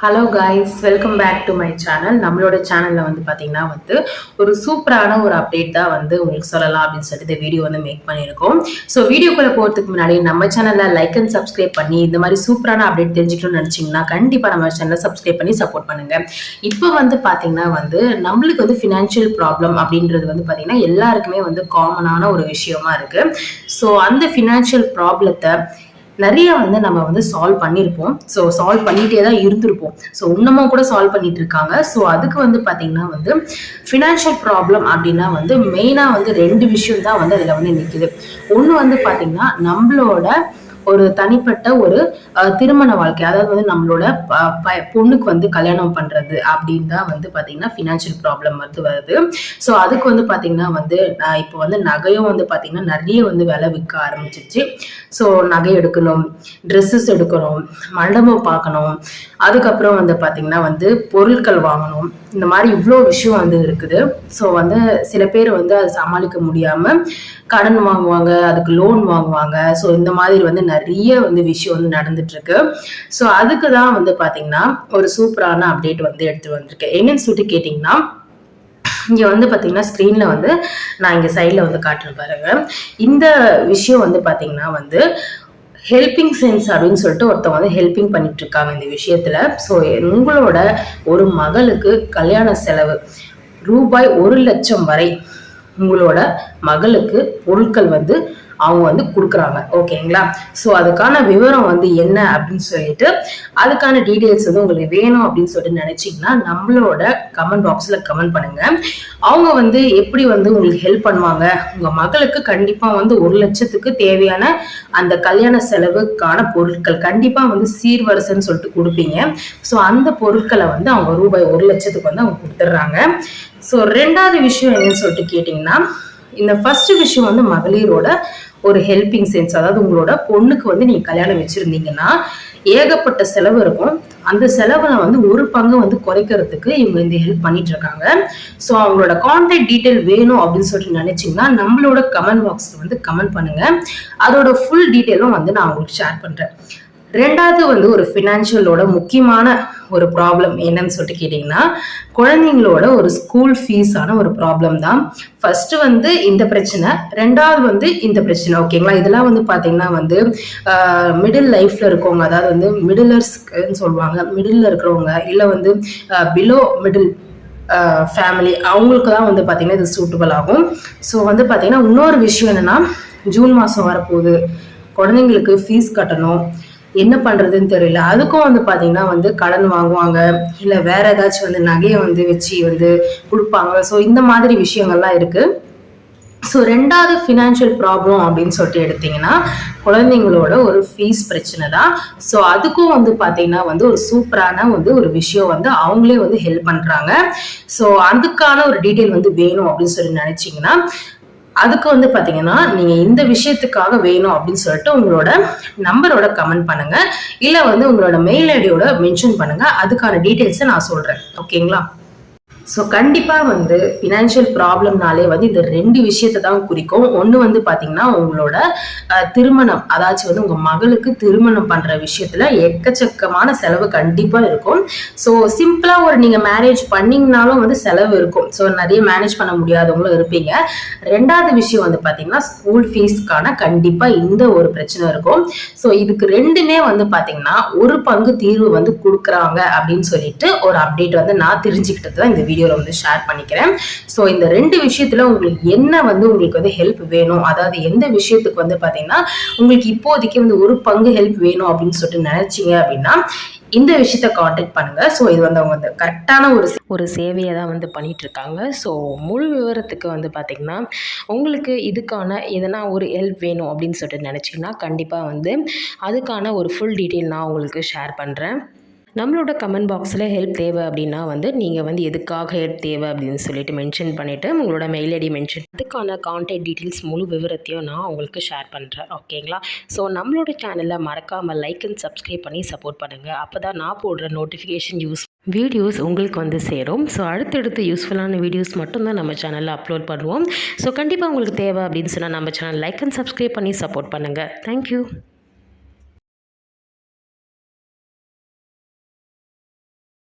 Hello guys welcome back to my channel நம்மளோட சேனலில் வந்து பார்த்தீங்கன்னா வந்து ஒரு சூப்பரான ஒரு அப்டேட் தான் வந்து உங்களுக்கு சொல்லலாம் அப்படின்னு சொல்லிட்டு இந்த வீடியோ வந்து மேக் பண்ணியிருக்கோம். ஸோ வீடியோக்குள்ளே போகிறதுக்கு முன்னாடி நம்ம சேனலில் லைக் அண்ட் சப்ஸ்கிரைப் பண்ணி இந்த மாதிரி சூப்பரான அப்டேட் தெரிஞ்சுக்கணும்னு நினச்சிங்கன்னா கண்டிப்பாக நம்ம சேனலை சப்ஸ்கிரைப் பண்ணி சப்போர்ட் பண்ணுங்கள் இப்போ வந்து பார்த்தீங்கன்னா வந்து நம்மளுக்கு வந்து ஃபினான்ஷியல் ப்ராப்ளம் அப்படின்றது வந்து பார்த்தீங்கன்னா எல்லாருக்குமே வந்து காமனான ஒரு விஷயமா இருக்குது ஸோ அந்த ஃபினான்ஷியல் ப்ராப்ளத்தை நிறைய வந்து நம்ம வந்து சால்வ் பண்ணியிருப்போம் ஸோ சால்வ் பண்ணிகிட்டே தான் இருந்திருப்போம். ஸோ இன்னமும் கூட சால்வ் பண்ணிட்டு இருக்காங்க. ஸோ அதுக்கு வந்து பார்த்தீங்கன்னா வந்து ஃபினான்ஷியல் ப்ராப்ளம் அப்படின்னா வந்து மெயினாக வந்து ரெண்டு விஷயம் தான் வந்து அதில் வந்து நிற்குது ஒன்று வந்து பார்த்தீங்கன்னா நம்மளோட ஒரு தனிப்பட்ட ஒரு திருமண வாழ்க்கை. அதாவது வந்து நம்மளோட பொண்ணுக்கு வந்து கல்யாணம் பண்றது அப்படின்னு தான் வந்து பாத்தீங்கன்னா ஃபினான்ஷியல் ப்ராப்ளம் வந்து வருது. ஸோ அதுக்கு வந்து பாத்தீங்கன்னா வந்து இப்போ வந்து நகையும் வந்து பாத்தீங்கன்னா நிறைய வந்து விலை விற்க ஆரம்பிச்சிச்சு ஸோ நகை எடுக்கணும் ட்ரெஸ்ஸஸ் எடுக்கணும் மண்டபம் பார்க்கணும். அதுக்கப்புறம் வந்து பாத்தீங்கன்னா வந்து பொருட்கள் வாங்கணும். இந்த மாதிரி இவ்வளோ விஷயம் வந்து இருக்குது. ஸோ வந்து சில பேர் வந்து அதை சமாளிக்க முடியாமல் கடன் வாங்குவாங்க அதுக்கு லோன் வாங்குவாங்க. ஸோ இந்த மாதிரி வந்து நிறைய வந்து விஷயம் வந்து நடந்துட்டு இருக்கு ஸோ அதுக்கு தான் வந்து பார்த்தீங்கன்னா ஒரு சூப்பரான அப்டேட் வந்து எடுத்து வந்திருக்கேன் என்னன்னு சொல்லிட்டு கேட்டிங்கன்னா இங்கே வந்து பார்த்தீங்கன்னா ஸ்க்ரீனில் வந்து நான் இங்கே சைடில் வந்து காட்டுறேன் பாருங்க. இந்த விஷயம் வந்து பார்த்தீங்கன்னா வந்து ஹெல்பிங் சென்ஸ் அப்படின்னு சொல்லிட்டு ஒருத்தவங்க வந்து ஹெல்பிங் பண்ணிட்டு இருக்காங்க இந்த விஷயத்துல. ஸோ உங்களோட ஒரு மகளுக்கு கல்யாண செலவு ரூபாய் ஒரு லட்சம் வரை உங்களோட மகளுக்கு பொருட்கள் வந்து அவங்க வந்து கொடுக்குறாங்க. ஓகேங்களா? ஸோ அதுக்கான விவரம் வந்து என்ன அப்படின்னு சொல்லிட்டு அதுக்கான டீட்டெயில்ஸ் வந்து உங்களுக்கு வேணும் அப்படின்னு சொல்லிட்டு நினைச்சிங்கன்னா நம்மளோட கமெண்ட் பாக்ஸில் கமெண்ட் பண்ணுங்க. அவங்க வந்து எப்படி வந்து உங்களுக்கு ஹெல்ப் பண்ணுவாங்க? உங்கள் மகளுக்கு கண்டிப்பாக வந்து ஒரு லட்சத்துக்கு தேவையான அந்த கல்யாண செலவுக்கான பொருட்கள் கண்டிப்பாக வந்து சீர்வரிசைன்னு சொல்லிட்டு கொடுப்பீங்க. ஸோ அந்த பொருட்களை வந்து அவங்க ரூபாய் ஒரு லட்சத்துக்கு வந்து அவங்க கொடுத்துட்றாங்க. ஸோ ரெண்டாவது விஷயம் என்னன்னு சொல்லிட்டு கேட்டிங்கன்னா இந்த ஃபர்ஸ்ட் விஷயம் வந்து மகளிரோட ஒரு ஹெல்பிங் சென்ஸ் அதாவது உங்களோட பொண்ணுக்கு வந்து நீங்க கல்யாணம் வச்சிருந்தீங்கன்னா ஏகப்பட்ட செலவு இருக்கும். அந்த செலவை வந்து ஒரு பங்கு வந்து குறைக்கிறதுக்கு இவங்க இந்த ஹெல்ப் பண்ணிட்டு இருக்காங்க. ஸோ அவங்களோட கான்டாக்ட் டீட்டெயில் வேணும் அப்படின்னு சொல்லிட்டு நினைச்சிங்கன்னா நம்மளோட கமெண்ட் பாக்ஸ்ல வந்து கமெண்ட் பண்ணுங்க. அதோட ஃபுல் டீட்டெயிலும் வந்து நான் உங்களுக்கு ஷேர் பண்றேன். ரெண்டாவது வந்து ஒரு ஃபினான்ஷியலோட முக்கியமான ஒரு ப்ராப்ளம் என்னன்னு சொல்லிட்டு கேட்டிங்கன்னா குழந்தைங்களோட ஒரு ஸ்கூல் ஃபீஸான ஒரு ப்ராப்ளம் தான். ஃபர்ஸ்ட் வந்து இந்த பிரச்சனை ரெண்டாவது வந்து இந்த பிரச்சனை ஓகேங்களா இதெல்லாம் வந்து பார்த்தீங்கன்னா வந்து மிடில் லைஃப்ல இருக்கவங்க அதாவது வந்து மிடிலர்ஸ்ன்னு சொல்லுவாங்க மிடில் இருக்கிறவங்க இல்லை வந்து பிலோ மிடில் ஃபேமிலி அவங்களுக்கு தான் வந்து பார்த்தீங்கன்னா இது சூட்டபிள் ஆகும். ஸோ வந்து பார்த்தீங்கன்னா இன்னொரு விஷயம் என்னென்னா ஜூன் மாதம் வரப்போகுது. குழந்தைங்களுக்கு ஃபீஸ் கட்டணும். என்ன பண்றதுன்னு தெரியல. அதுக்கும் வந்து பாத்தீங்கன்னா வந்து கடன் வாங்குவாங்க. இல்ல வேற ஏதாச்சும் வந்து நகையை வந்து வச்சு வந்து கொடுப்பாங்க. ஸோ இந்த மாதிரி விஷயங்கள்லாம் இருக்கு. ஸோ ரெண்டாவது ஃபினான்ஷியல் ப்ராப்ளம் அப்படின்னு சொல்லிட்டு எடுத்தீங்கன்னா குழந்தைங்களோட ஒரு ஃபீஸ் பிரச்சனை தான். ஸோ அதுக்கும் வந்து பார்த்தீங்கன்னா வந்து ஒரு சூப்பரான வந்து ஒரு விஷயம் வந்து அவங்களே வந்து ஹெல்ப் பண்ணுறாங்க ஸோ அதுக்கான ஒரு டீட்டெயில் வந்து வேணும் அப்படின்னு சொல்லி நினச்சிங்கன்னா அதுக்கு வந்து பார்த்தீங்கன்னா நீங்கள் இந்த விஷயத்துக்காக வேணும் அப்படின்னு சொல்லிட்டு உங்களோட நம்பரோட கமெண்ட் பண்ணுங்க. இல்லை வந்து உங்களோட மெயில் ஐடியோட மென்ஷன் பண்ணுங்க. அதுக்கான டீட்டெயில்ஸை நான் சொல்கிறேன் ஓகேங்களா ஸோ கண்டிப்பாக வந்து ஃபினான்ஷியல் ப்ராப்ளம்னாலே வந்து இந்த ரெண்டு விஷயத்தை தான் குறிக்கும். ஒன்று வந்து பார்த்தீங்கன்னா உங்களோட திருமணம். அதாச்சும் வந்து உங்கள் மகளுக்கு திருமணம் பண்ணுற விஷயத்தில் எக்கச்சக்கமான செலவு கண்டிப்பாக இருக்கும். ஸோ சிம்பிளாக ஒரு நீங்கள் மேரேஜ் பண்ணிங்கனாலும் வந்து செலவு இருக்கும். ஸோ நிறைய மேனேஜ் பண்ண முடியாதவங்களும் இருப்பீங்க. ரெண்டாவது விஷயம் வந்து பார்த்தீங்கன்னா ஸ்கூல் ஃபீஸ்க்கான கண்டிப்பாக இந்த ஒரு பிரச்சனை இருக்கும். ஸோ இதுக்கு ரெண்டுமே வந்து பார்த்தீங்கன்னா ஒரு பங்கு தீர்வு வந்து கொடுக்குறாங்க அப்படின்னு சொல்லிட்டு ஒரு அப்டேட் வந்து நான் தெரிஞ்சுக்கிட்டது தான் இந்த வீடியோவில் வந்து ஷேர் பண்ணிக்கிறேன். ஸோ இந்த ரெண்டு விஷயத்தில் உங்களுக்கு என்ன வந்து உங்களுக்கு வந்து ஹெல்ப் வேணும்? அதாவது எந்த விஷயத்துக்கு வந்து பார்த்தீங்கன்னா உங்களுக்கு இப்போதைக்கு வந்து ஒரு பங்கு ஹெல்ப் வேணும் அப்படின்னு சொல்லிட்டு நினைச்சிங்க அப்படின்னா இந்த விஷயத்த காண்டாக்ட் பண்ணுங்க. ஸோ இது வந்து அவங்க வந்து கரெக்டான ஒரு ஒரு சேவையை தான் வந்து பண்ணிட்டு இருக்காங்க. ஸோ முழு விவரத்துக்கு வந்து பார்த்திங்கன்னா உங்களுக்கு இதுக்கான எதனா ஒரு ஹெல்ப் வேணும் அப்படின்னு சொல்லிட்டு நினச்சிங்கன்னா கண்டிப்பாக வந்து அதுக்கான ஒரு ஃபுல் டீட்டெயில் நான் உங்களுக்கு ஷேர் பண்ணுறேன் நம்மளோட கமெண்ட் பாக்ஸில் ஹெல்ப் தேவை அப்படின்னா வந்து நீங்கள் வந்து எதுக்காக ஹெல்ப் தேவை அப்படின்னு சொல்லிட்டு மென்ஷன் பண்ணிவிட்டு உங்களோட மெயில் ஐடி மென்ஷன் அதுக்கான கான்டாக்ட் டீட்டெயில்ஸ் முழு விவரத்தையும் நான் உங்களுக்கு ஷேர் பண்ணுறேன் ஓகேங்களா ஸோ நம்மளோட சேனலில் மறக்காமல் லைக் அண்ட் சப்ஸ்கிரைப் பண்ணி சப்போர்ட் பண்ணுங்கள் அப்போ தான் நான் போடுற நோட்டிஃபிகேஷன் யூஸ் வீடியோஸ் உங்களுக்கு வந்து சேரும். ஸோ அடுத்தடுத்து யூஸ்ஃபுல்லான வீடியோஸ் மட்டும்தான் நம்ம சேனலில் அப்லோட் பண்ணுவோம். ஸோ கண்டிப்பாக உங்களுக்கு தேவை அப்படின்னு சொன்னால் நம்ம சேனல் லைக் அண்ட் சப்ஸ்கிரைப் பண்ணி சப்போர்ட் பண்ணுங்கள் தேங்க்யூ